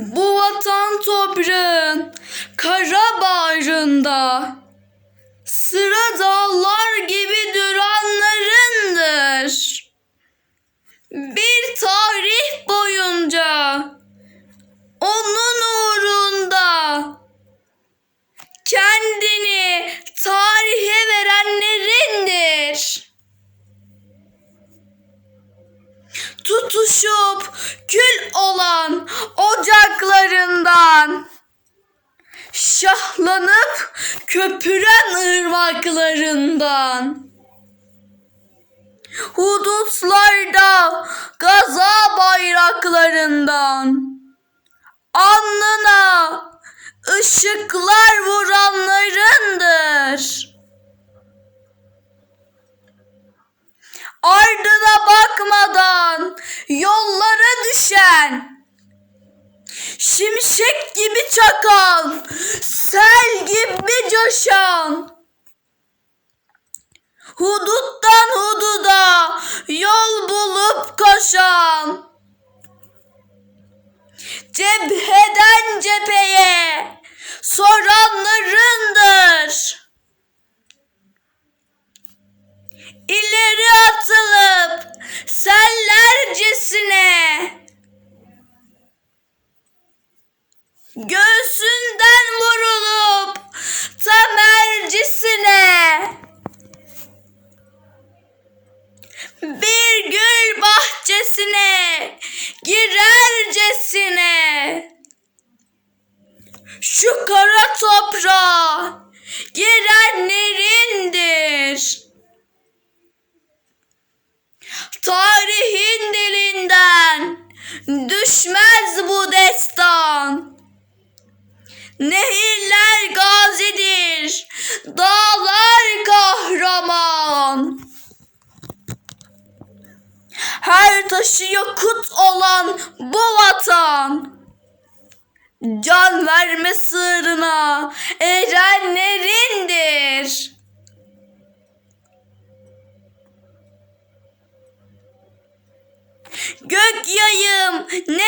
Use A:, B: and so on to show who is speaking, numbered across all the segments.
A: Bu vatan toprağın kara bağrında sıra dağlar gibi duranlarındır. Bir tarih boyunca onun köpüren ırmaklarından hudutlarda gaza bayraklarından alnına ışıklar vuranlarındır. Ardına bakmadan yollara düşen Şimşek gibi çakan, sel gibi coşan Huduttan hududa yol bulup koşan Cepheden cepheye soranlarındır. Taşı yakut olan bu vatan. Can verme sırrına erenlerindir. Gök yayım ne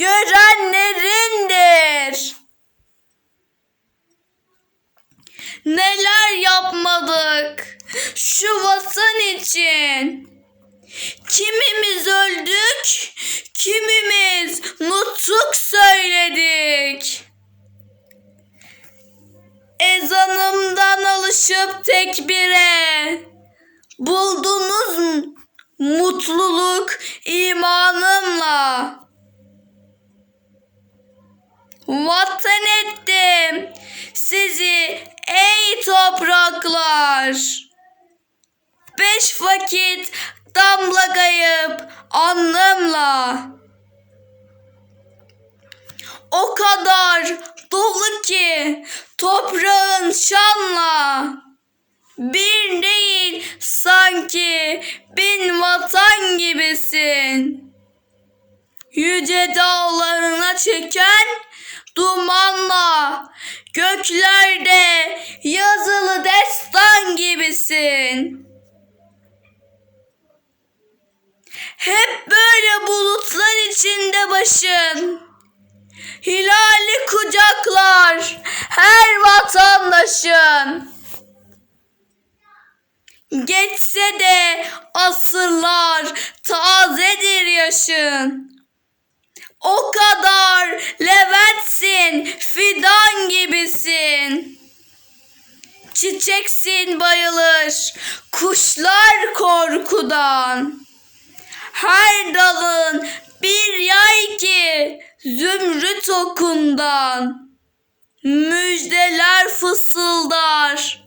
A: görenlerindir. Neler yapmadık şu vatan için. Kimimiz öldük, kimimiz nutuk Beş vakit damla kayıp anlamla. O kadar dolu ki toprağın şanla. Bir değil sanki bin vatan gibisin. Yüce dağlarına çeken dumanla göklerde yazılı destan gibisin. Hep böyle bulutlar içinde başın. Hilali kucaklar her vatandaşın. Geçse de asırlar tazedir yaşın. O kadar leventsin, fidan gibisin. Çiçeksin bayılır, kuşlar korkudan. Her dalın bir yay ki zümrüt okundan. Müjdeler fısıldar.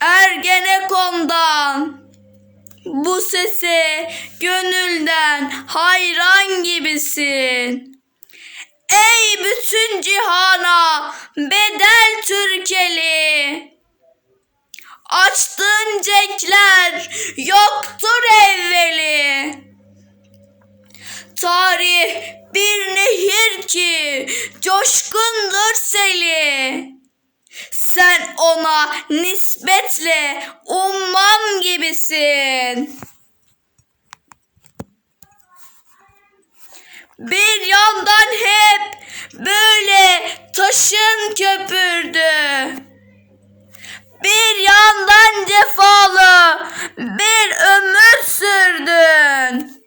A: Ergenekon'dan. Bu sese gönülden hayran gibisin. Ey bütün cihana bedel Türkeli. Açtığın cenkler yoktur evveli. Tarih bir nehir ki coşkundur seli. Sen ona nispetle umman gibisin. Bir yandan hep böyle taşın köpürdü. Bir yandan cefalı bir ömür sürdün.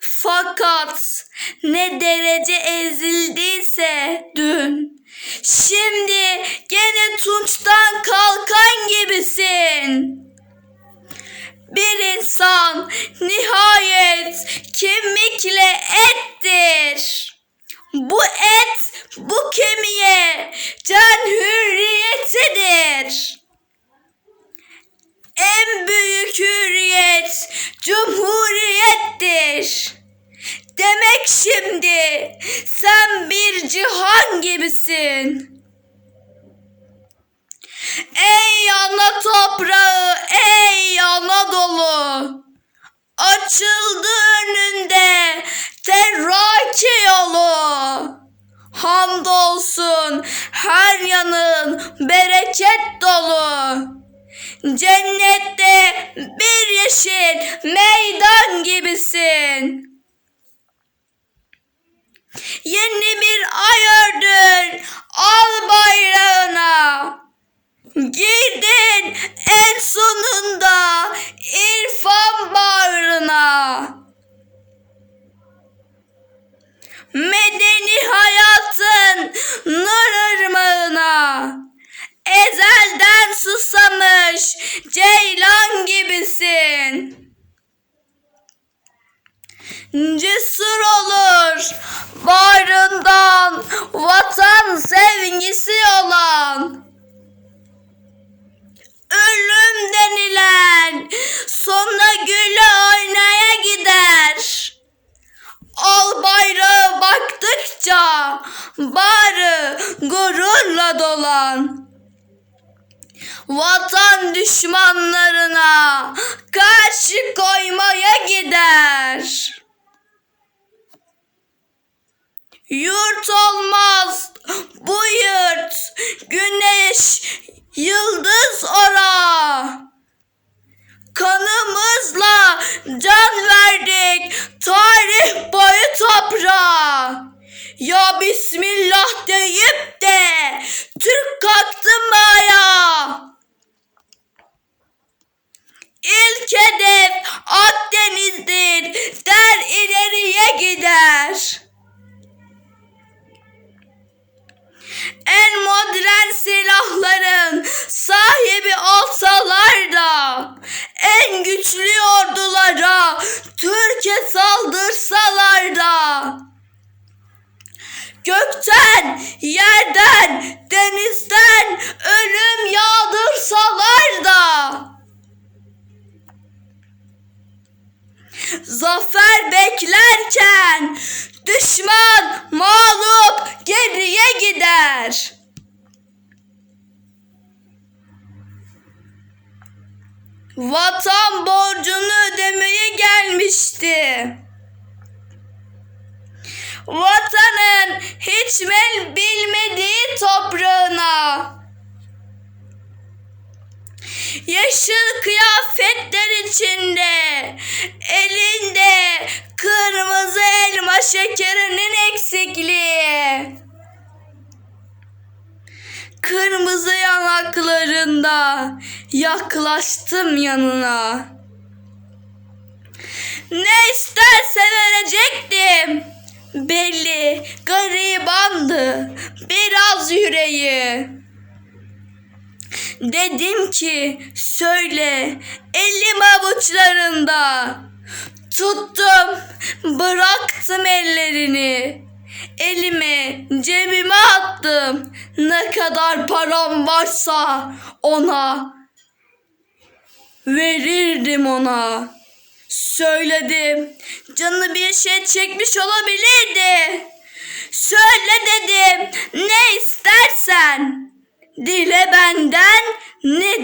A: Fakat ne derece ezildiyse dün. Şimdi gene tunçtan kalkan gibisin. Bir insan nihayet kemikle ettir. Bu et bu kemiğe can hürriyetidir. En büyük hürriyet cumhuriyettir. Demek şimdi sen bir cihan gibisin. Ey ana toprağı, ey Anadolu. Açıldı önünde terraki yolu. Hamdolsun her yanın bereket dolu. Cennette bir yeşil meydan gibisin. Yeni bir ay ördün al bayrağına. Girdin en sonunda irfan bağrına. Medeni hayatın. Ezelden susamış ceylan gibisin. Cesur olur bağrından vatan sevgisi olan. Ölüm denilen sonra güle oynaya gider. Al bayrağı baktıkça barı gururla dolan. Vatan düşmanlarına karşı koymaya gider. Yurt olmaz bu yurt güneş yıldız ora. Kanımızla Deyip de Türk kalktı mı ayağa? İlk hedef Akdeniz'dir der ileriye gider. en modern silahların sahibi olsalar da en güçlü ordulara Türkiye saldırsalar da gökten, yerden, denizden ölüm yağdırsalar da zafer beklerken düşman mağlup geriye gider. Vatan borcunu ödemeye gelmişti. Vatanın hiç bilmediği toprağına. Yeşil kıyafetler içinde elinde kırmızı elma şekerinin eksikliği. Kırmızı yanaklarında yaklaştım yanına. Ne isterse verecektim. Belli garibandı biraz yüreği. Dedim ki söyle elim avuçlarında. Tuttum bıraktım ellerini. Elime cebime attım. Ne kadar param varsa ona verirdim ona. Söyledim. Canı bir şey çekmiş olabilirdi. Söyle dedim. Ne istersen. Dile benden ne